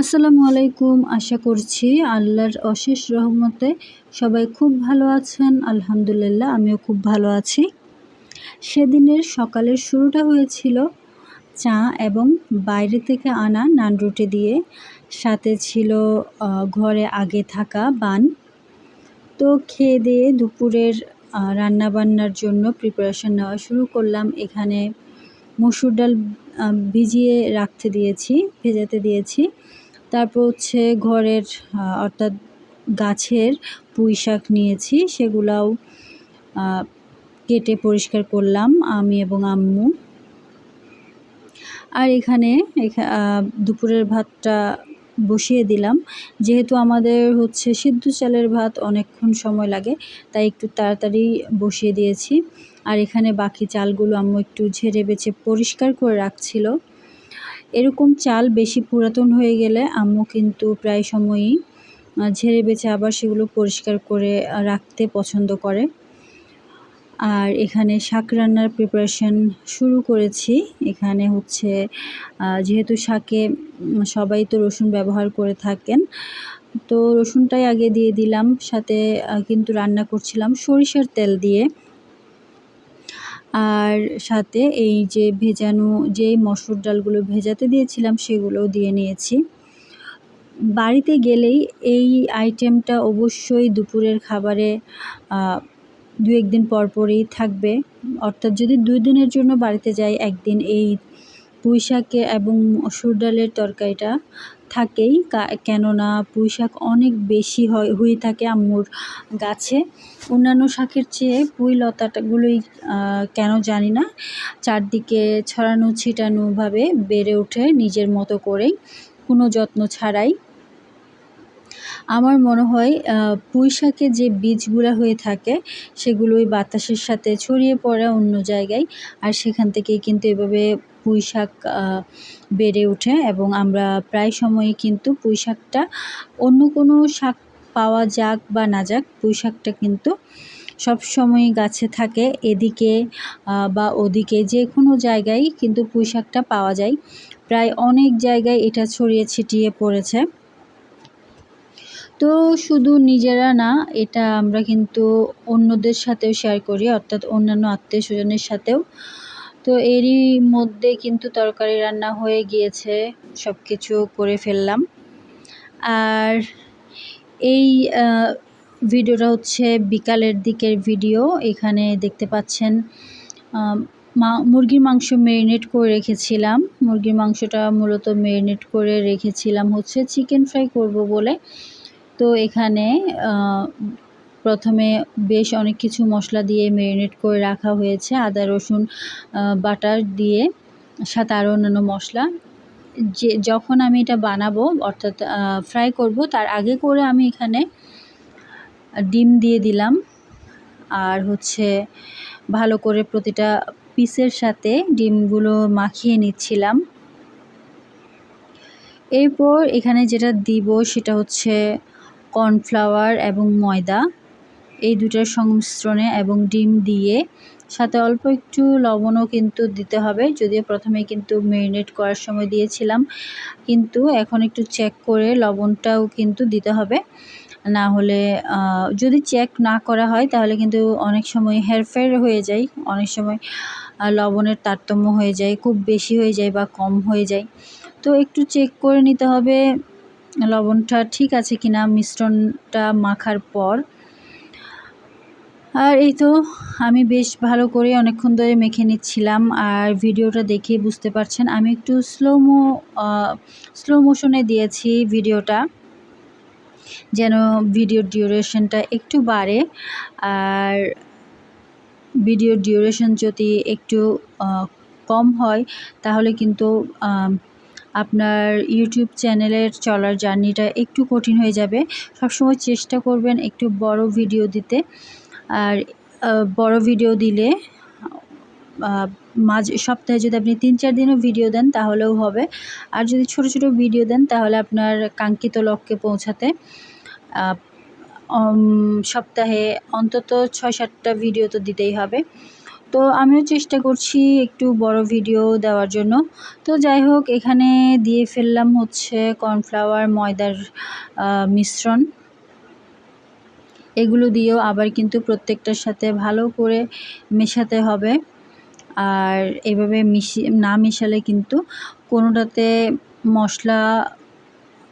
আসসালামু আলাইকুম। আশা করছি আল্লাহর অশেষ রহমতে সবাই খুব ভালো আছেন। আলহামদুলিল্লাহ, আমিও খুব ভালো আছি। সেদিনের সকালের শুরুটা হয়েছিল চা এবং বাইরে থেকে আনা নান রুটি দিয়ে। সাথে ছিল ঘরে আগে থাকা বান। তো খেয়ে দিয়ে দুপুরের রান্না বান্নার জন্য প্রিপারেশন নেওয়া শুরু করলাম। এখানে মসুর ডাল ভিজিয়ে রাখতে দিয়েছি, ভেজাতে দিয়েছি। তারপর হচ্ছে ঘরের অর্থাৎ গাছের পুঁই শাক নিয়েছি, সেগুলাও কেটে পরিষ্কার করলাম, আমি এবং আম্মু। আর এখানে দুপুরের ভাতটা বসিয়ে দিলাম। যেহেতু আমাদের হচ্ছে সিদ্ধ চালের ভাত অনেকক্ষণ সময় লাগে, তাই একটু তাড়াতাড়ি বসিয়ে দিয়েছি। আর এখানে বাকি চালগুলো আম্মু একটু ঝেড়ে বেছে পরিষ্কার করে রাখছিল। এরকম চাল বেশি পুরাতন হয়ে গেলে আম্মু কিন্তু প্রায় সময়ই ঝেড়ে বেছে আবার সেগুলো পরিষ্কার করে রাখতে পছন্দ করে। আর এখানে শাক রান্নার প্রিপারেশন শুরু করেছি। এখানে হচ্ছে যেহেতু শাকে সবাই তো রসুন ব্যবহার করে থাকেন, তো রসুনটাই আগে দিয়ে দিলাম। সাথে কিন্তু রান্না করছিলাম সরিষার তেল দিয়ে। আর সাথে এই যে ভেজানো যে মসুর ডালগুলো ভেজাতে দিয়েছিলাম, সেগুলোও দিয়ে নিয়েছি। বাড়িতে গেলেই এই আইটেমটা অবশ্যই দুপুরের খাবারে দু একদিন পরপরই থাকবে। অর্থাৎ যদি দুই দিনের জন্য বাড়িতে যাই, একদিন এই পুঁই শাকের এবং মসুর ডালের তরকারিটা থাকেই কেননা পুঁই শাক অনেক বেশি হয়, হয়ে থাকে আম্মুর গাছে। অন্যান্য শাকের চেয়ে পুঁই লতাটাগুলোই কেন জানি না। চারদিকে ছড়ানো ছিটানোভাবে বেড়ে ওঠে নিজের মতো করেই, কোনো যত্ন ছাড়াই। আমার মনে হয় পুঁই শাকে যে বীজগুলো হয়ে থাকে, সেগুলোই বাতাসের সাথে ছড়িয়ে পড়ে অন্য জায়গায়, আর সেখান থেকেই কিন্তু এভাবে পুঁই শাক বেড়ে ওঠে এবং আমরা প্রায় সময়ই কিন্তু পুঁই শাকটা অন্য কোনো শাক পাওয়া যাক বা না যাক পুঁই শাকটা কিন্তু সব সময় গাছে থাকে। এদিকে বা ওদিকে যে কোনো জায়গায় কিন্তু পুঁই শাকটা পাওয়া যায়। প্রায় অনেক জায়গায় এটা ছড়িয়ে ছিটিয়ে পড়েছে। তো শুধু নিজেরা না, এটা আমরা কিন্তু অন্যদের সাথেও শেয়ার করি, অর্থাৎ অন্যান্য আত্মীয় স্বজনের সাথেও। তো এরই মধ্যে কিন্তু তরকারি রান্না হয়ে গিয়েছে সব কিছু করে ফেললাম। আর এই ভিডিওটা হচ্ছে বিকালের দিকের ভিডিও। এখানে দেখতে পাচ্ছেন মা, মুরগির মাংস মেরিনেট করে রেখেছিলাম। মুরগির মাংসটা মূলত মেরিনেট করে রেখেছিলাম হচ্ছে চিকেন ফ্রাই করব বলে। তো এখানে প্রথমে বেশ অনেক কিছু মশলা দিয়ে ম্যারিনেট করে রাখা হয়েছে, আদা, রসুন বাটার দিয়ে, সাথে আরও অন্যান্য মশলা। যে, যখন আমি এটা বানাবো, অর্থাৎ ফ্রাই করব, তার আগে করে আমি এখানে ডিম দিয়ে দিলাম। আর হচ্ছে ভালো করে প্রতিটা পিসের সাথে ডিমগুলো মাখিয়ে নিচ্ছিলাম। এরপর এখানে যেটা দিব সেটা হচ্ছে কর্নফ্লাওয়ার এবং ময়দা। এই দুটার সংমিশ্রণে এবং ডিম দিয়ে। সাথে অল্প একটু লবণও কিন্তু দিতে হবে। যদিও প্রথমে কিন্তু মেরিনেট করার সময় দিয়েছিলাম। কিন্তু এখন একটু চেক করে লবণটাও কিন্তু দিতে হবে। না হলে যদি চেক না করা হয়, তাহলে কিন্তু অনেক সময় হেরফের হয়ে যায়। অনেক সময় লবণের তারতম্য হয়ে যায়, খুব বেশি হয়ে যায় বা কম হয়ে যায়। তো একটু চেক করে নিতে হবে, লবণটা ঠিক আছে কিনা, মিশ্রণটা মাখার পর। আর এই তো আমি বেশ ভালো করে অনেকক্ষণ ধরে মেখে নিচ্ছিলাম আর ভিডিওটা দেখে বুঝতে পারছেন, আমি একটু স্লোমো স্লো মোশনে দিয়েছি ভিডিওটা, যেন ভিডিওর ডিউরেশনটা একটু বাড়ে আর ভিডিওর ডিউরেশন যদি একটু কম হয় তাহলে কিন্তু আপনার ইউটিউব চ্যানেলের চলার জার্নিটা একটু কঠিন হয়ে যাবে। সবসময় চেষ্টা করবেন একটু বড় ভিডিও দিতে। আর বড় ভিডিও দিলে মাঝ, সপ্তাহে যদি আপনি তিন চার দিনও ভিডিও দেন তাহলেও হবে। আর যদি ছোট ছোট ভিডিও দেন তাহলে আপনার কাঙ্ক্ষিত লক্ষ্যে পৌঁছাতে সপ্তাহে অন্তত ছয় সাতটা ভিডিও তো দিতেই হবে। তো আমিও চেষ্টা করছি একটু বড় ভিডিও দেওয়ার জন্য। তো যাই হোক, এখানে দিয়ে ফেললাম হচ্ছে কর্নফ্লাওয়ার ময়দার মিশ্রণ। এগুলো দিয়েও আবার কিন্তু প্রত্যেকটার সাথে ভালো করে মেশাতে হবে। আর এভাবে মিশিয়ে না মেশালে কিন্তু কোনোটাতে মশলা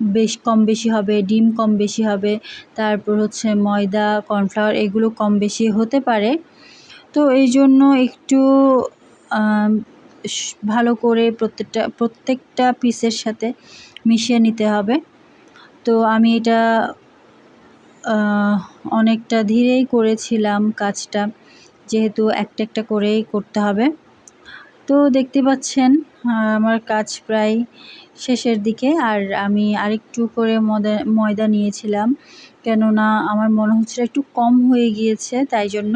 বেশ কম বেশি হবে, ডিম কম বেশি হবে, তারপর হচ্ছে ময়দা, কর্নফ্লাওয়ার এগুলো কম বেশি হতে পারে। তো এই জন্য একটু ভালো করে প্রত্যেকটা প্রত্যেকটা পিসের সাথে মিশিয়ে নিতে হবে। তো আমি এটা অনেকটা ধীরেই করেছিলাম কাজটা, যেহেতু একটা একটা করেই করতে হবে। তো দেখতে পাচ্ছেন, আমার কাজ প্রায় শেষের দিকে, আর আমি আরেকটু করে ময়দা ময়দা নিয়েছিলাম, কেননা আমার মনে হচ্ছিল একটু কম হয়ে গিয়েছে, তাই জন্য।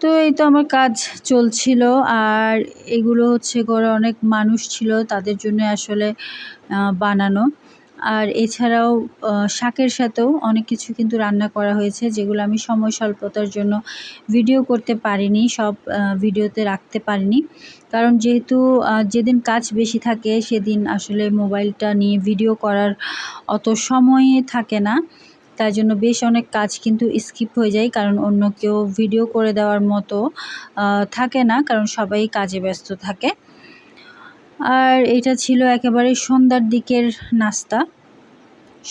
তো এই তো আমার কাজ চলছিল, আর এগুলো হচ্ছে করে অনেক মানুষ ছিল, তাদের জন্য আসলে বানানো। আর এছাড়াও শাকের সাথেও অনেক কিছু কিন্তু রান্না করা হয়েছে, যেগুলো আমি সময় স্বল্পতার জন্য ভিডিও করতে পারিনি, সব ভিডিওতে রাখতে পারিনি। কারণ যেহেতু যেদিন কাজ বেশি থাকে, সেদিন আসলে মোবাইলটা নিয়ে ভিডিও করার অত সময় থাকে না। তাই জন্য বেশ অনেক কাজ কিন্তু স্কিপ হয়ে যায়, কারণ অন্য কেউ ভিডিও করে দেওয়ার মতো থাকে না, কারণ সবাই কাজে ব্যস্ত থাকে। আর এটা ছিল একেবারে সন্ধ্যার দিকের নাস্তা।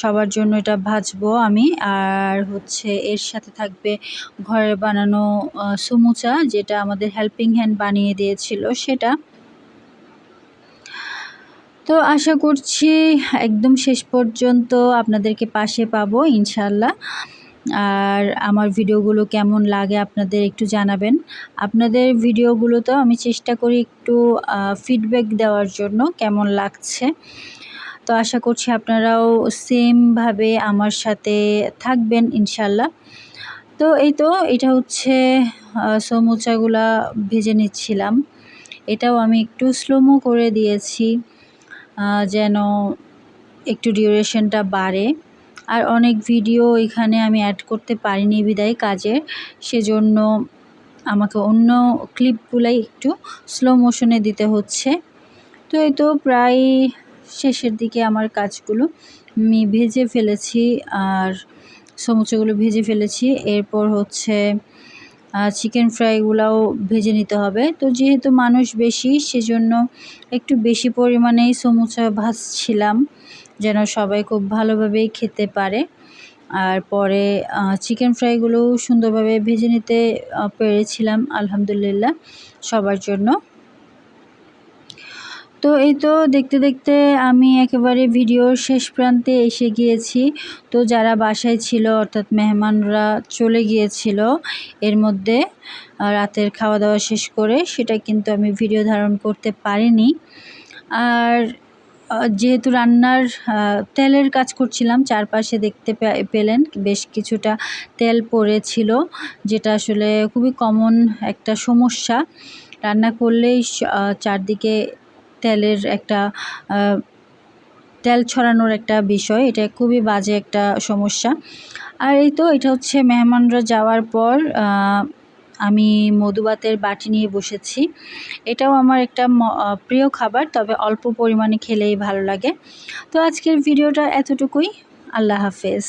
সবার জন্য এটা ভাজবো আমি। আর হচ্ছে এর সাথে থাকবে ঘরে বানানো সমুচা, যেটা আমাদের হেল্পিং হ্যান্ড বানিয়ে দিয়েছিল সেটা। তো আশা করছি একদম শেষ পর্যন্ত আপনাদেরকে পাশে পাবো ইনশাল্লাহ আর আমার ভিডিওগুলো কেমন লাগে আপনাদের একটু জানাবেন। আপনাদের ভিডিওগুলোতে আমি চেষ্টা করি একটু ফিডব্যাক দেওয়ার জন্য কেমন লাগছে। তো আশা করছি আপনারাও সেমভাবে আমার সাথে থাকবেন, ইনশাল্লাহ। তো এই তো, এটা হচ্ছে সমুচাগুলা ভেজে নিচ্ছিলাম। এটাও আমি একটু স্লোমো করে দিয়েছি যেন একটু ডিউরেশনটা বাড়ে। আর অনেক ভিডিও এখানে আমি অ্যাড করতে পারিনি বিদায় কাজের, সেজন্য আমাকে অন্য ক্লিপগুলাই একটু স্লো মোশনে দিতে হচ্ছে। তো এই তো, প্রায় শেষের দিকে আমার কাজগুলো আমি ভেজে ফেলেছি আর সমুচাগুলো ভেজে ফেলেছি। এরপর হচ্ছে চিকেন ফ্রাইগুলাও ভেজে নিতে হবে। তো যেহেতু মানুষ বেশি, সেজন্য একটু বেশি পরিমাণেই সমুচা ভাজছিলাম যেন সবাই খুব ভালোভাবেই খেতে পারে। আর পরে চিকেন ফ্রাইগুলোও সুন্দরভাবে ভেজে নিতে পেরেছিলাম, আলহামদুলিল্লাহ, সবার জন্য। তো এই তো দেখতে দেখতে আমি একেবারে ভিডিওর শেষ প্রান্তে এসে গিয়েছি। তো যারা বাসায় ছিল, অর্থাৎ মেহমানরা চলে গিয়েছিল এর মধ্যে রাতের খাওয়া দাওয়া শেষ করে, সেটা কিন্তু আমি ভিডিও ধারণ করতে পারিনি। আর যেহেতু রান্নার তেলের কাজ করছিলাম, চারপাশে দেখতে পেলেন, বেশ কিছুটা তেল পড়েছিল, যেটা আসলে খুবই কমন একটা সমস্যা। রান্না করলেই চারদিকে তেলের একটা তেল ছড়ানোর একটা বিষয়। এটা খুবই বাজে একটা সমস্যা। আর এই তো, এটা হচ্ছে মেহমানরা যাওয়ার পর আমি মধুবাতের বাটি নিয়ে বসেছি। এটাও আমার একটা প্রিয় খাবার, তবে অল্প পরিমাণে খেলেই ভালো লাগে। তো আজকের ভিডিওটা এতটুকুই। আল্লাহ হাফেজ।